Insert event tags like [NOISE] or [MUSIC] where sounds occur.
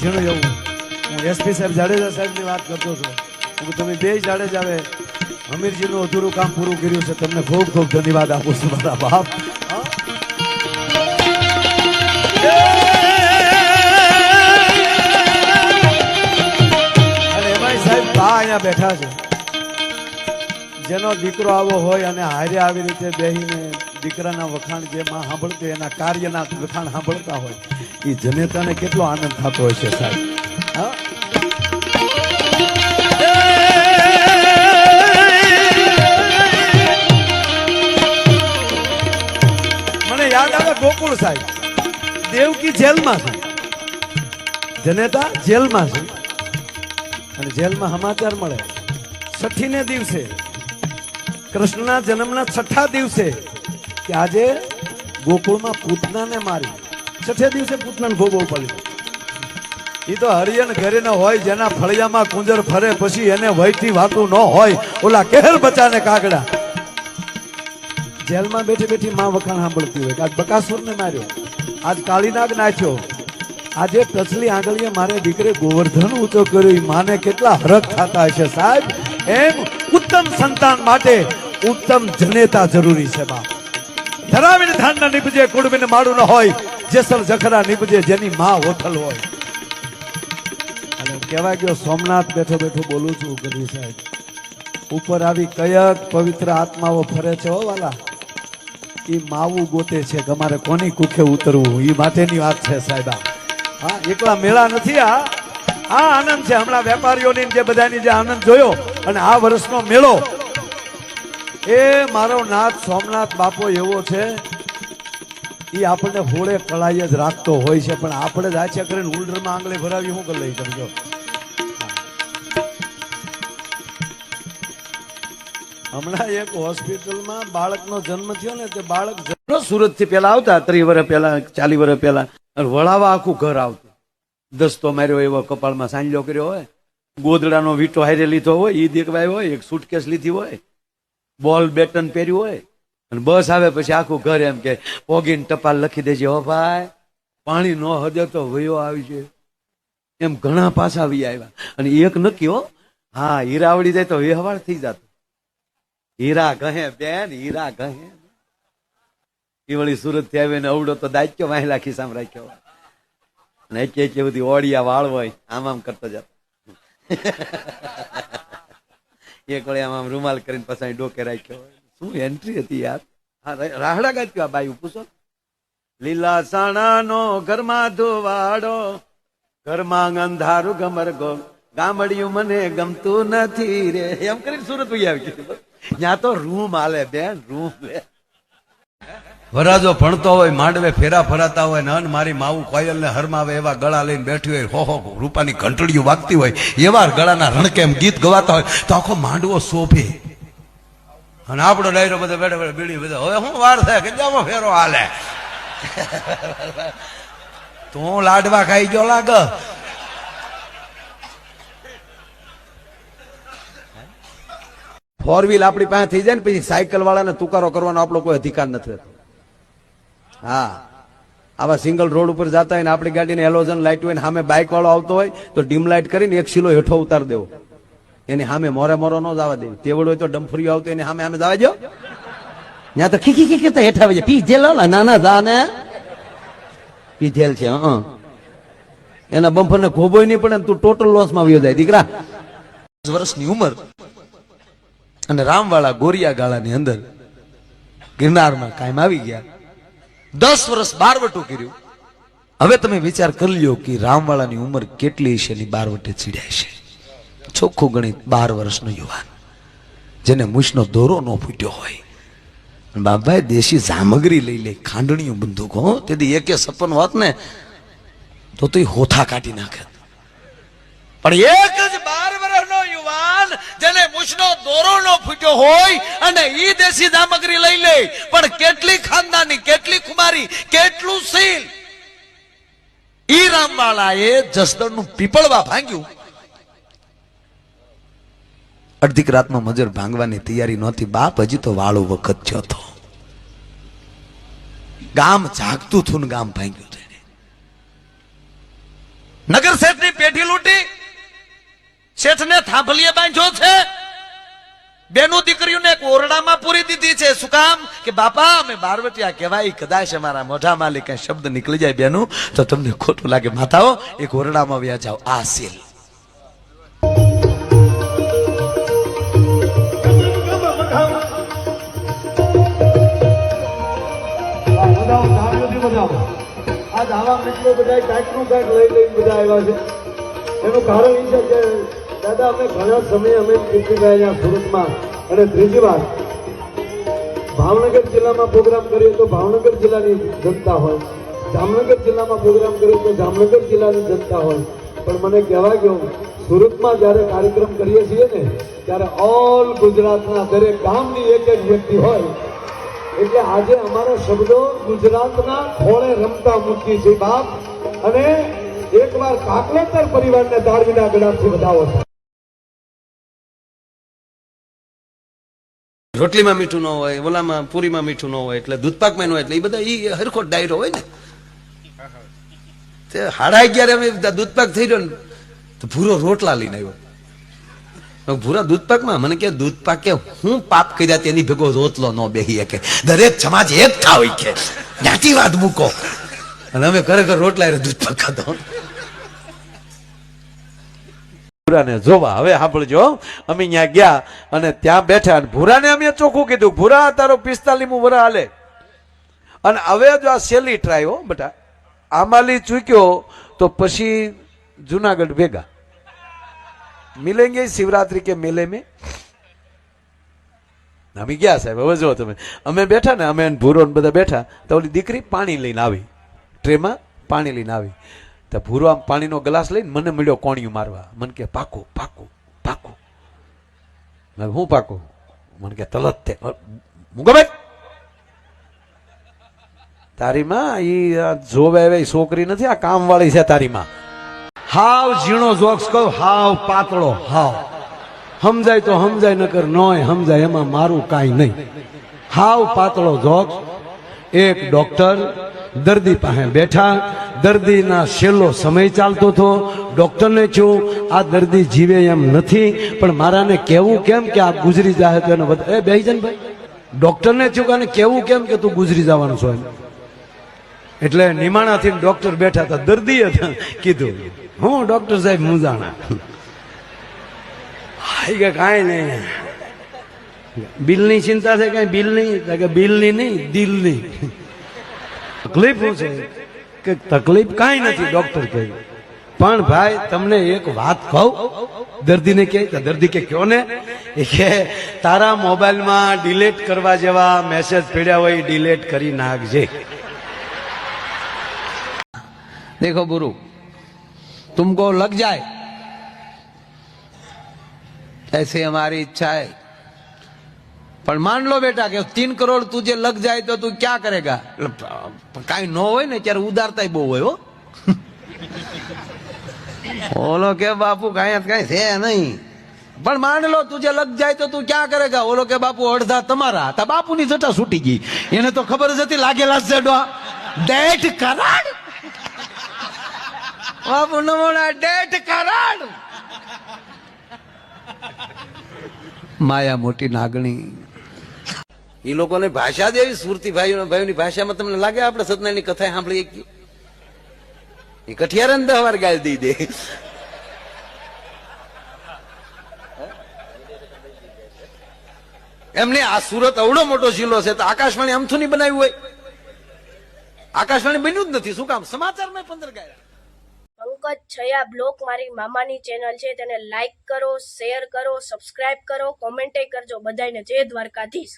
ઝીણું એવું. હું એસપી સાહેબ જાડેજા સાહેબની વાત કરતો છું. હું તમે બે જાડેજા હવે હમીરજીનું અધૂરું કામ પૂરું કર્યું છે. તમને ખૂબ ખૂબ ધન્યવાદ આપું છું મારા બાપ? અને એમાંય સાહેબ બા અહીંયા બેઠા છે. જેનો દીકરો આવો હોય અને હારે આવી રીતે બેહીને દીકરાના વખાણ જે માં સાંભળતી એના કાર્યના વખાણ સાંભળતા હોય એ જનેતાને કેટલો આનંદ થતો હોય છે સાહેબ? હા? મને યાદ આવે ગોકુળ સાહેબ. દેવકી જેલમાં છે. જનેતા જેલમાં છે. અને જેલમાં સમાચાર મળે. છઠ્ઠીને દિવસે, કૃષ્ણના જન્મના છઠ્ઠા દિવસે કે આજે ગોકુળમાં પૂતનાને મારી. છઠ્ઠે દિવસે પૂતનાને ભોગવવું પડ્યું. એ તો હરિયન ઘરે ન હોય જેના ફળિયામાં કુંજર ફરે પછી એને વયથી વાતું ન હોય. ઓલા કહેર બચાને કાગડા. જેલમાં બેઠી બેઠી માં વખાણ સાંભળતી હોય આજ બકાસુરને માર્યો. આજ કાળીનાગ નાખ્યો આજે ટચલી આંગળીએ મારે દીકરે ગોવર્ધન ઊંચો કર્યો. ઈ માને કેટલા હરખ થતા હશે સાહેબ? એમ ઉત્તમ સંતાન માટે ઉત્તમ જનેતા જરૂરી છે બાપ. ધરાવીને ધાનના નીપજે કુડબીને માડું ન હોય. જેસલ જખરા નીપજે, જેની માં હોથલ હોય. અને કહેવાય ગયો સોમનાથ બેઠો બેઠો બોલું છું, ગઢવી સાહેબ. ઉપર આવી કયક પવિત્ર આત્માઓ ફરે છે, હો વાલા. એ માવું ગોતે છે કે અમારે કોની કુખે ઉતરવું? એ માટેની વાત છે, સાહેબા હા, એકલા મેળા નથી, આ. આ આનંદ છે. હમણાં વેપારીઓની જે બધાની જે આનંદ જોયો, અને આ વર્ષનો મેળો એ મારો નાથ સોમનાથ બાપો એવો છે, એ આપણને હોળે કળાઈ જ રાખતો હોય છે, પણ આપણે જ આછે કરીને ઉલડરમાં આંગળે ભરાવી શું કરી લઈ કરજો હમણાં એક હોસ્પિટલમાં બાળકનો જન્મ થયો ને, તે બાળક સુરતથી પેલા આવતા, ત્રીસ વર્ષ પેલા ચાલી વર્ષ અને વળાવા આખું ઘર આવતું. દસ્તો માર્યો એવો કપાળમાં સાંજલો કર્યો હોય, ગોદડાનો વીટો હારે લીધો હોય એ દેખવાય હોય, એક સુટકેસ લીધી હોય બોલ બેટન પહેર્યું હોય? અને બસ આવે પછી આખું ઘર એમ કે, પોગીને ટપાલ લખી દેજે હો ભાઈ. પાણી ન હદે તો વયો આવી છે એમ ઘણા પાછા આવી આવ્યા. અને એક નક્કી હો, હા હીરાવડી જાય તો વ્યવહાર થઈ જતો. હીરા કહે બેન, હીરા કહે એ વળી સુરતથી આવીને અવડો તો દાચ્યો વાહેલા ખિસ્સામાં રાખ્યો. અને એક એકે બધી ઓડિયા વાળ હોય આમ આમ કરતો જતો. એક વળી આમ રૂમાલ કરીને પછી ડોકે રાખ્યો શું એન્ટ્રી હતી યાર? હા રાહડા ગાત્યો આ બાયું પૂછો લીલા સાણાનો ઘરમાં ધોવાડો, ઘરમાં અંધારું ગમર ગો ગામડિયું મને ગમતું નથી રે. એમ કરીને સુરત વહી આવી ગયું ત્યાં તો રૂમ હાલે બેન, રૂમ લે. વરાજો ભણતો હોય, માંડવે ફેરા ફરાતા હોય ને અન મારી માવું કોયલ ને હરમાવે એવા ગળા લઈને બેઠી હોય, હો હો, રૂપાની ઘંટડીઓ વાગતી હોય, એવા ગળાના રણકેમ ગીત ગવાતા હોય, તો આખો માંડવો શોભે. અને આપણો ડાયરો બધો બેઠો બેઠો બીડી બધો, હવે શું વાર થાય કે જામો ફેરો હાલે? [LAUGHS] તું લાડવા ખાઈ ગયો લાગ? ફોર વ્હીલ આપણી પાસે થઈ જાય ને, પછી સાયકલ વાળાને તુકારો કરવાનો આપણો કોઈ અધિકાર નથી હા. આવા સિંગલ રોડ ઉપર જતા હોય ને આપણી ગાડીને એલોજન લાઇટ હોય ને સામે બાઇક વાળો આવતો હોય, તો ડીમ લાઇટ કરીને એક સિલો હેઠો ઉતાર દેવો. એને સામે મોરે મોરો ન જવા દેવું. તેવડ હોય તો ડમફરી આવતો એને સામે સામે જવા દો ત્યાં તો ખીખી ખીખી તો હેઠા જાય પી જેલ ના ના જા ને. પી જેલ છે, હં એના બમ્ફરને ખોબોય નહીં પડે તું ટોટલ લોસમાં આવ્યો જાય, દીકરા. વર્ષની ઉંમર અને રામવાળા ગોરિયા ગાળાની અંદર ગિરનારમાં કાયમ આવી ગયા. દસ વર્ષ બારવટું કર્યું. હવે તમે વિચાર કરી લ્યો કે રામવાળાની ઉંમર કેટલી છે એની બારવટે ચીડ્યા છે. ચોખ્ખું ગણિત બાર વર્ષનો યુવાન, જેને મૂછનો દોરો ન ફૂટ્યો હોય. બાબાએ દેશી સામગ્રી લઈ લે ખાંડણીઓ બંદૂક, હો, તેથી એકે સપન હોત ને તો તો હોથા કાઢી નાખે. પણ એક જ બાર વર્ષનો યુવાન જેને મૂછનો દોરો નો ફૂટ્યો હોય અને ઈ દેશી સામગ્રી લઈ લે, પણ કેટલી ખાનદાની, કેટલી કુમારી કેટલું સીલ? ઈ રામવાળાએ જસદણનું પીપળવા ભાંગ્યું. અડધીક રાતનો મજર ભાંગવાની તૈયારી નહોતી. બાપ હજી તો વાળો વખત થયો હતો. ગામ જાગતું ને ગામ ભાંગ્યું નગર શેઠની પેઢી લૂંટી શેઠને થાંભલીએ બાંધ્યો છે? બેનું દીકરીઓને એક ઓરડામાં પૂરી દીધી છે. શું કામ? કે બાપા, અમે બારવટિયા કહેવાય, કદાચ અમારા મોઢા માલિક શબ્દ નીકળી જાય બેનું, તો તમને ખોટું લાગે. માતાઓ, એક ઓરડામાં વ્યા જાઓ. આ સીલ. આ ધાવા મિત્રો બધા કાંઈકનું કાંઈક લઈ લઈને બધા આવ્યા છે. એનું કારણ એ છે કે દાદા, અમે ઘણા સમય અમે કીર્તિભાઈ અહીંયા સુરતમાં. અને ત્રીજી વાર ભાવનગર જિલ્લામાં પ્રોગ્રામ કરીએ તો ભાવનગર જિલ્લાની જનતા હોય. જામનગર જિલ્લામાં પ્રોગ્રામ કરીએ તો જામનગર જિલ્લાની જનતા હોય. પણ મને કહેવા ગયો સુરતમાં જ્યારે કાર્યક્રમ કરીએ છીએ ને, ત્યારે ઓલ ગુજરાતના દરેક ગામની એક એક વ્યક્તિ હોય. એટલે આજે અમારા શબ્દો ગુજરાતના ખોળે રમતા મૂકી છે બાપ. અને એકવાર કાકલેતર પરિવારને દાળવીના ગળાથી વધાવો. રોટલીમાં મીઠું ન હોય ઓલામાં પૂરીમાં મીઠું ન હોય, એટલે દૂધપાકમાં ન હોય, એટલે એ બધા એ હરખો ડાયરો હોય ને. તે હાડા અગિયારે અમે દૂધપાક થઈ રહ્યો ને, તો ભૂરો રોટલા લઈને આવ્યો. ભૂરા દૂધપાકમાં મને કે દૂધપાક કે હું પાપ કર્યા તેની ભેગો રોટલો ન બેહી કે દરેક સમાજ એક થાવ કે જ્ઞાતિવાદ મૂકો. અને અમે ખરેખર રોટલા દૂધપાક ખાધો ભૂરાને જોવા. હવે સાંભળજો અમે ત્યાં ગયા અને ત્યાં બેઠા અને ભૂરાને અમે ચોખ્ખું કીધું, ભૂરા, તારો પિસ્તાલીમું વરા હાલે. અને હવે જો આ સેલી ટ્રાય બેટા, આમાલી ચૂક્યો તો પછી જુનાગઢ ભેગા. મિલેંગે શિવરાત્રી કે મેલે મેં? અમે ગયા સાહેબ, હવે જો તમે. અમે બેઠા ને, અમે ભૂરો બધા બેઠા, તો ઓલી દીકરી પાણી લઈને આવી. ટ્રેમાં પાણી લઈને આવી. તો ભૂરો આમ પાણીનો ગ્લાસ લઈને મને મળ્યો કોણિયું મારવા. મને કે, પાકો પાકો પાકો. મેં હું પાકો? મને કે, તલત તે. મુગભાઈ તારી માં ઈ જોવે એવી છોકરી નથી, આ કામ વાળી છે તારી માં હાવ ઝીણો જોક્સ કહું, હાવ પાતળો, હાવ. સમજાય તો સમજાય, નકર નોય સમજાય, એમાં મારું કાંઈ નહીં. હાવ પાતળો જોક્સ. એક ડોક્ટર દર્દી પાસે બેઠા દર્દીના છેલ્લો સમય ચાલતો હતો. ડોક્ટરને છું આ દર્દી જીવે એમ નથી, પણ મારાને કેવું કેમ કે આ ગુજરી જાય તો એને એ ભાઈ. ડોક્ટરને થયું કે કહેવું કેમ કે તું ગુજરી જવાનું છો એમ. એટલે નિમાણાથી ડોક્ટર બેઠા હતા. દર્દીએ કીધું. હું ડોક્ટર સાહેબ મુંજાણા. હાઈ કે કાંઈ નહીં. બિલની ચિંતા છે કઈ? બિલની? કે બિલની નહીં, દિલની. તકલીફ છે? કે તકલીફ કાંઈ નથી ડોક્ટર કહે પણ ભાઈ તમને એક વાત કહું દર્દીને કે તો દર્દી કે કયો ને એ કે તારા મોબાઈલમાં ડિલેટ કરવા જેવા મેસેજ પડ્યા હોય ડિલેટ કરી નાખજે देखो गुरु तुमको लग जाए ऐसे हमारी इच्छा है પણ માન લો બેટા કે તીન કરોડ તું જે લગ જાય તો તું ક્યાં કરેગા? કાંઈ ન હોય ને ત્યારે ઉદારતા બહુ હોય ઓલો કે બાપુ કઈ કાંઈ છે નહીં. પણ માન લો તુજે લગ જાય તો તું ક્યાં કરેગા? ઓલો કે બાપુ અડધા તમારા હતા. બાપુની જટા છૂટી ગઈ. એને તો ખબર જ હતી લાગેલા છે ડેટ કરાડ. બાપુ નમોના ડેટ કરાડ. માયા મોટી નાગણી. એ લોકોને ભાષા જ એવી સુરતી ભાઈઓ ભાષામાં તમને લાગે આપણે સત્યનારાયણની કથા સાંભળી એ કઠિયારા ને દહવાર ગાળ દઈ દે. એમને આ સુરત અવડો મોટો જિલ્લો છે, તો આકાશવાણી અમથું નહીં બનાવ્યું હોય. આકાશવાણી બન્યું જ નથી. શું કામ? સમાચારમાં પંદર ગાયા પંકજ છયા બ્લોક મારી મામાની ચેનલ છે, તેને લાઈક કરો, શેર કરો, સબસ્ક્રાઇબ કરો, કોમેન્ટે કરજો બધાને જય દ્વારકાધીશ.